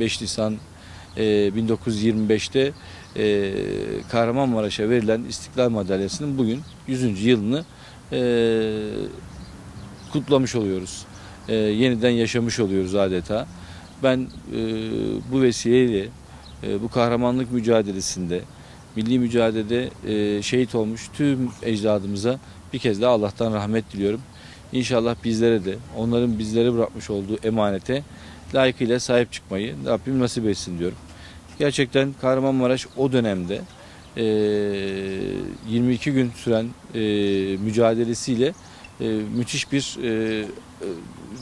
5 Nisan e, 1925'te e, Kahramanmaraş'a verilen İstiklal Madalyası'nın bugün 100. yılını e, kutlamış oluyoruz. E, yeniden yaşamış oluyoruz adeta. Ben e, bu vesileyle e, bu kahramanlık mücadelesinde, milli mücadelede e, şehit olmuş tüm ecdadımıza bir kez daha Allah'tan rahmet diliyorum. İnşallah bizlere de onların bizlere bırakmış olduğu emanete layıkıyla sahip çıkmayı Rabbim nasip etsin diyorum. Gerçekten Kahramanmaraş o dönemde e, 22 gün süren mücadelesiyle müthiş bir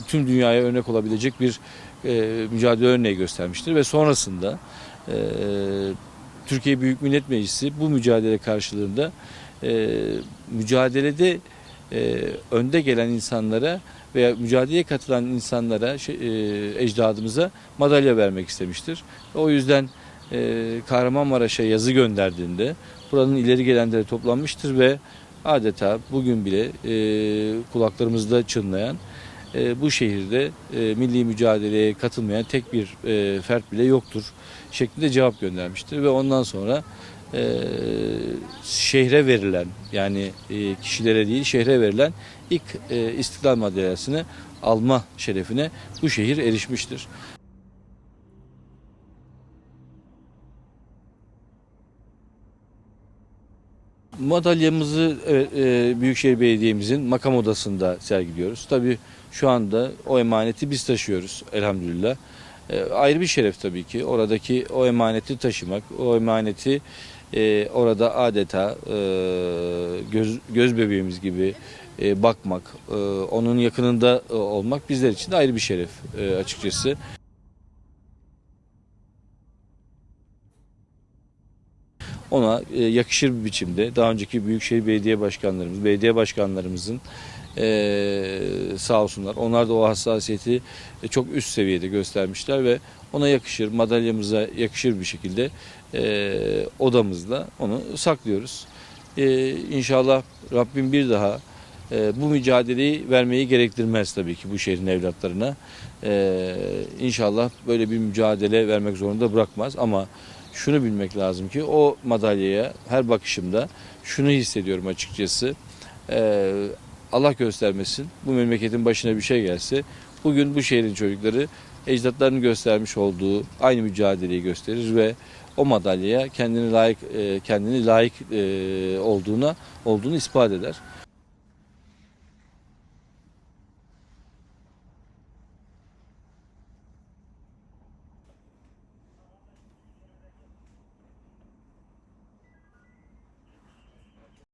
tüm dünyaya örnek olabilecek bir mücadele örneği göstermiştir ve sonrasında Türkiye Büyük Millet Meclisi bu mücadele karşılığında e, mücadelede e, önde gelen insanlara veya mücadeleye katılan insanlara, şey, e, ecdadımıza madalya vermek istemiştir. O yüzden e, Kahramanmaraş'a yazı gönderdiğinde buranın ileri gelenleri toplanmıştır ve adeta bugün bile e, kulaklarımızda çınlayan e, bu şehirde e, milli mücadeleye katılmayan tek bir e, fert bile yoktur şeklinde cevap göndermiştir ve ondan sonra e, şehre verilen yani e, kişilere değil şehre verilen ilk e, İstiklal Madalyası'nı alma şerefine bu şehir erişmiştir. Madalyamızı evet, e, Büyükşehir Belediye'mizin makam odasında sergiliyoruz. Tabii şu anda o emaneti biz taşıyoruz elhamdülillah. E, ayrı bir şeref tabii ki. Oradaki o emaneti taşımak, o emaneti e, orada adeta e, göz, göz bebeğimiz gibi e, bakmak, e, onun yakınında e, olmak bizler için de ayrı bir şeref e, açıkçası. ona e, yakışır bir biçimde daha önceki Büyükşehir Belediye Başkanlarımız, belediye başkanlarımızın e, sağ olsunlar. Onlar da o hassasiyeti e, çok üst seviyede göstermişler ve ona yakışır, madalyamıza yakışır bir şekilde e, odamızda onu saklıyoruz. E, inşallah Rabbim bir daha e, bu mücadeleyi vermeyi gerektirmez tabii ki bu şehrin evlatlarına. E, inşallah böyle bir mücadele vermek zorunda bırakmaz ama şunu bilmek lazım ki o madalyaya her bakışımda şunu hissediyorum açıkçası. Ee, Allah göstermesin bu memleketin başına bir şey gelse bugün bu şehrin çocukları ecdatlarının göstermiş olduğu aynı mücadeleyi gösterir ve o madalyaya kendini layık e, kendini layık e, olduğuna olduğunu ispat eder.